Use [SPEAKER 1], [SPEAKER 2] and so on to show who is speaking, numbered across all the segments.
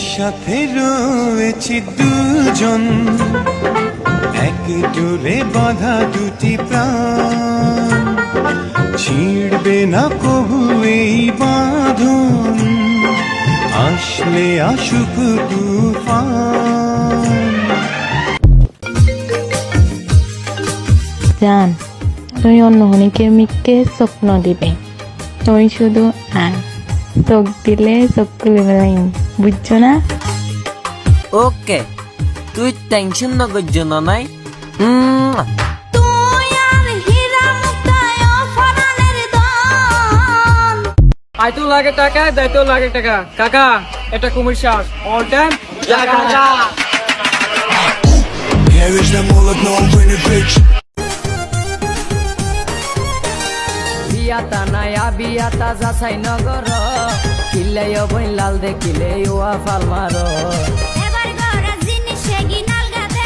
[SPEAKER 1] একসাথে রয়েছি দুজন। এক জোরে বাঁধা দুটি প্রাণ। ছিড়বে না কবু এই বাঁধন। আসলে আসুক তুফান।
[SPEAKER 2] জান, তুমি অন্য হনিকে মিথ্যে স্বপ্ন দিবে। তুমি শুধু আয়। চোখ দিলে চোখ খুলে বেড়াইন বুঝছ না?
[SPEAKER 3] ওকে তুই টেনশন না করছ না নাই? উম,
[SPEAKER 4] তুই আর হীরা মুক্তায় ফরানের দান
[SPEAKER 5] আইতো লাগে টাকা দায়িত্ব লাগে টাকা। কাকা এটা কুমির শ্বাস অল টাইম
[SPEAKER 3] বিয়াতা নায়া বিয়াতা যাচাই নগর। কিলে বই লাল দেখিলে ওয়া ফাল মারো
[SPEAKER 4] এবার গড়া জিনিস গিনাল গাদে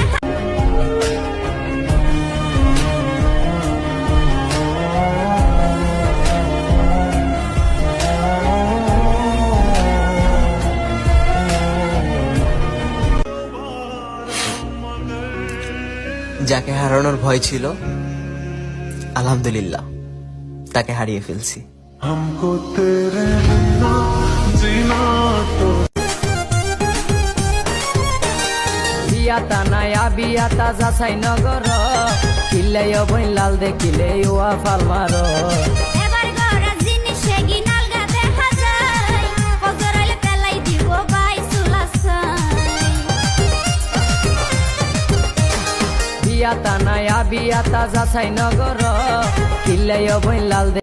[SPEAKER 6] যাকে হারানোর ভয় ছিল আলহামদুলিল্লাহ তাকে হারিয়ে ফেলছি
[SPEAKER 1] हमको तेरे बिना
[SPEAKER 3] বিয়াতা নায়া বিয়াতা যাচাই নগর কিলে বই লাল দেখিলে ওয়া ফাল মারো বিয়াতা নায়া বিয়াতা যাচাই নগর কিলে বই লাল দে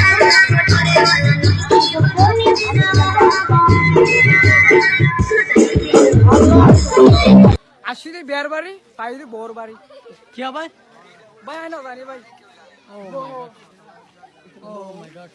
[SPEAKER 5] আসলে বিয়ার বাড়ি পাই বোর বাড়ি। কি হবে ভাই আয় না ভাই। ও মাই গড